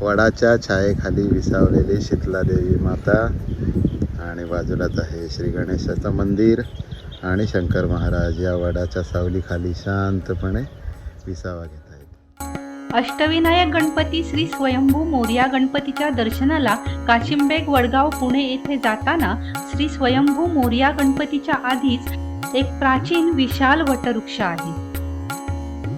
वडाच्या छायेखाली विसावलेली शीतला देवी माता आणि बाजूलाच आहे श्री गणेशाचं मंदिर आणि शंकर महाराज या वडाच्या सावलीखाली शांतपणे विसावा घेत आहेत. अष्टविनायक गणपती श्री स्वयंभू मोर्या गणपतीच्या दर्शनाला काशिंबेग वडगाव पुणे येथे जाताना श्री स्वयंभू मोर्या गणपतीच्या आधीच एक प्राचीन विशाल वटवृक्ष आहे.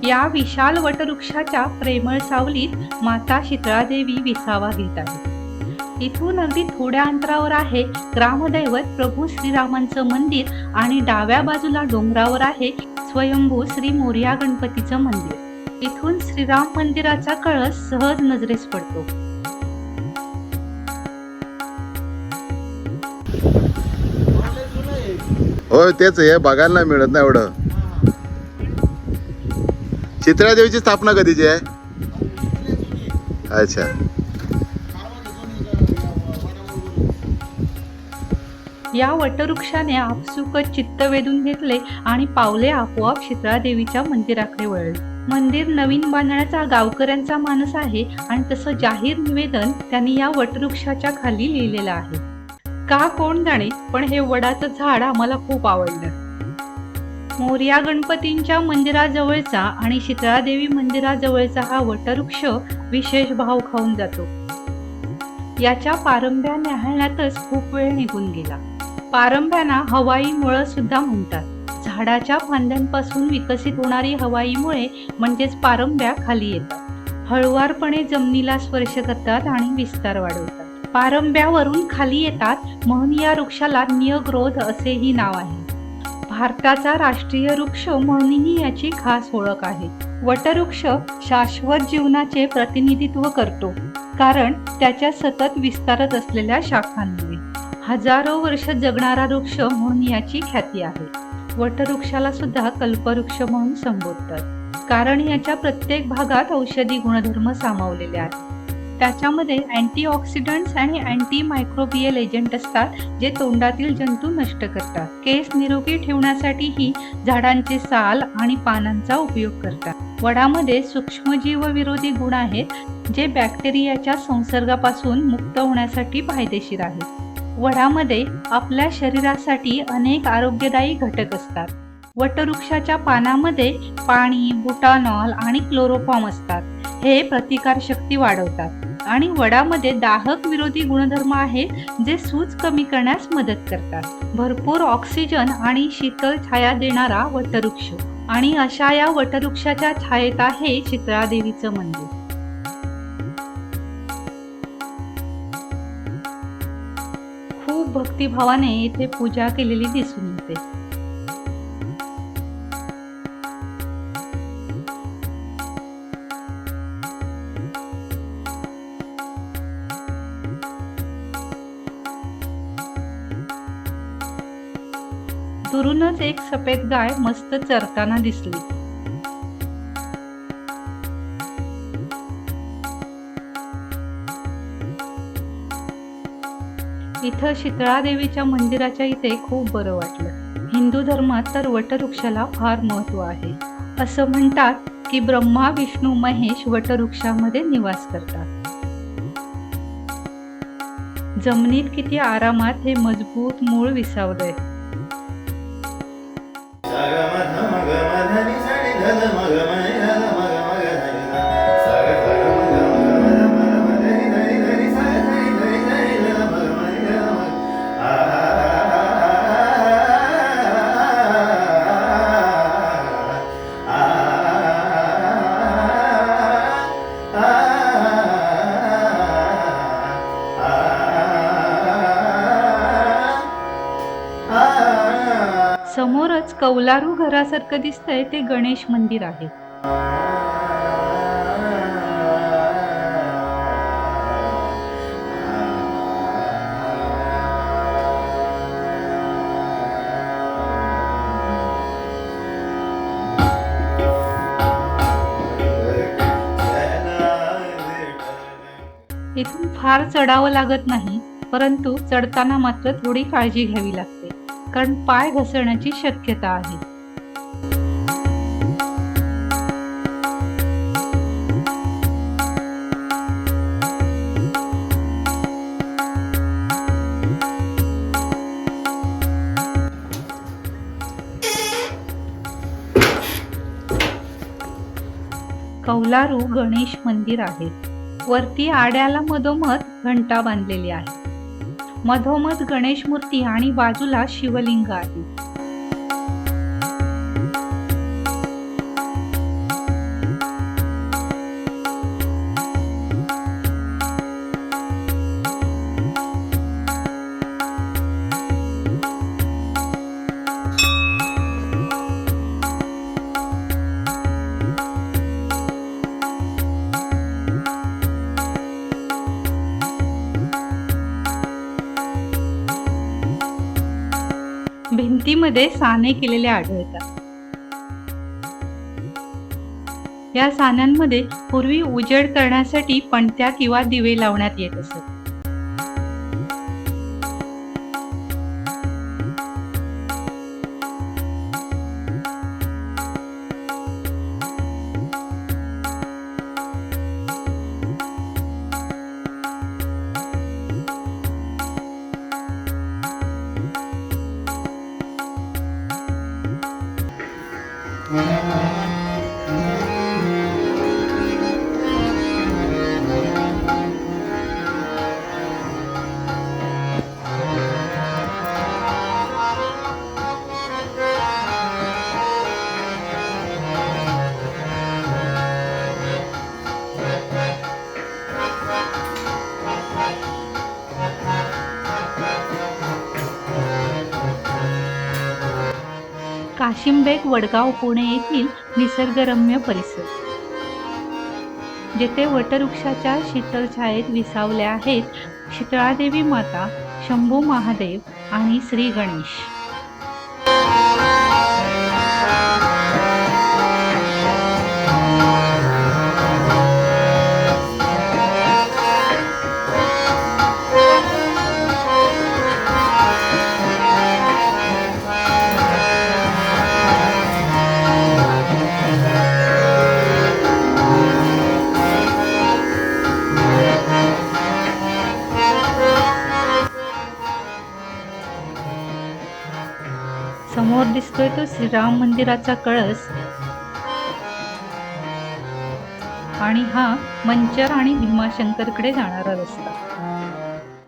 या विशाल वटवृक्षाच्या प्रेमळ सावलीत माता शीतळादेवी विसावा घेत आहे. इथून अगदी थोड्या अंतरावर आहे ग्रामदैवत प्रभू श्रीरामांचं मंदिर आणि डाव्या बाजूला डोंगरावर आहे स्वयंभू श्री मोर्या गणपतीचं मंदिर. इथून श्रीराम मंदिराचा कळस सहज नजरेस पडतो. होय तेच हे बघायला मिळत नाही एवढं. चित्रा देवीची स्थापना कधीची आहे? अच्छा. या वटवृक्षाने आपसुकच चित्त वेधून घेतले आणि पावले आपोआप शीतळा देवीच्या मंदिराकडे वळले. मंदिर नवीन बांधण्याचा गावकऱ्यांचा मानस आहे आणि तसं जाहीर निवेदन त्यांनी या वटवृक्षाच्या खाली लिहिलेलं आहे. का कोण जाणे पण हे वडाचं झाड आम्हाला खूप आवडलं. मोर्या गणपतींच्या मंदिराजवळचा आणि शीतळादेवी मंदिराजवळचा हा वटवृक्ष विशेष भाव खाऊन जातो. याच्या पारंब्या न्याहाळण्यातच खूप वेळ निघून गेला. पारंब्यांना हवाई मुळं सुद्धा म्हणतात. झाडाच्या फांद्यांपासून विकसित होणारी हवाई मुळे म्हणजेच पारंब्या खाली येतात. हळुवारपणे जमिनीला स्पर्श करतात आणि विस्तार वाढवतात. पारंब्यावरून खाली येतात. म्हणून या वृक्षाला नियग्रोध असेही नाव आहे. भारताचा राष्ट्रीय वृक्ष म्हणूनही याची खास ओळख आहे. वटवृक्ष शाश्वत जीवनाचे प्रतिनिधित्व करतो कारण त्याच्या सतत विस्तारत असलेल्या शाखांमुळे. हजारो वर्ष जगणारा वृक्ष म्हणून याची ख्याती आहे. वटवृक्षाला सुद्धा कल्पवृक्ष म्हणून संबोधतात कारण याच्या प्रत्येक भागात औषधी गुणधर्म सामावलेले आहेत. त्याच्यामध्ये अँटीऑक्सिडंट्स आणि अँटी मायक्रोबियल एजंट असतात जे तोंडातील जंतू नष्ट करतात. केस निरोगी ठेवण्यासाठीही झाडांचे साल आणि पानांचा उपयोग करतात. वडामध्ये सूक्ष्मजीवविरोधी गुण आहेत जे बॅक्टेरियाच्या संसर्गापासून मुक्त होण्यासाठी फायदेशीर आहेत. वडामध्ये आपल्या शरीरासाठी अनेक आरोग्यदायी घटक असतात. वटवृक्षाच्या पानामध्ये पाणी बुटानॉल आणि क्लोरोफॉर्म असतात. हे प्रतिकारशक्ती वाढवतात. आणि वडामध्ये दाहक विरोधी गुणधर्म आहेत जे सूज कमी करण्यास मदत करतात. भरपूर ऑक्सिजन आणि शीतल छाया देणारा वटवृक्ष. आणि अशा या वटवृक्षाच्या छायेत आहे चित्रादेवीचं मंदिर. खूप भक्तिभावाने येथे पूजा केलेली दिसून येते. दुरूनच एक सफेद गाय मस्त चरताना दिसली. इथं शितळा देवीच्या मंदिराच्या इथे खूप बरं वाटलं. हिंदू धर्मात तर वटवृक्षाला फार महत्त्व आहे. असं म्हणतात की ब्रह्मा विष्णू महेश वटवृक्षामध्ये निवास करतात. जमिनीत किती आरामात हे मजबूत मूळ विसावलंय. Sagama. समोरच कौलारू घरासारखं दिसतंय ते गणेश मंदिर आहे. इथून फार चढावं लागत नाही परंतु चढताना मात्र थोडी काळजी घ्यावी लागते. कारण पाय घसरण्याची शक्यता आहे. कौलारू गणेश मंदिर आहे. वरती आड्याला मधोमध घंटा बांधलेली आहे. मधोमध गणेश मूर्ती आणि बाजूला शिवलिंग आहे. भिंतीमध्ये साने केलेले आढळतात. या सान्यांमध्ये पूर्वी उजेड करण्यासाठी पणत्या किंवा दिवे लावण्यात येत असत. काशिमबेग वडगाव पुणे येथील निसर्गरम्य परिसर. जेथे वटवृक्षाच्या शीतल छायेत विसावल्या आहेत शीतळादेवी माता शंभू महादेव आणि श्री गणेश. समोर दिसतोय तो श्रीराम मंदिराचा कळस. आणि हा मंचर आणि भीमाशंकरकडे जाणारा रस्ता.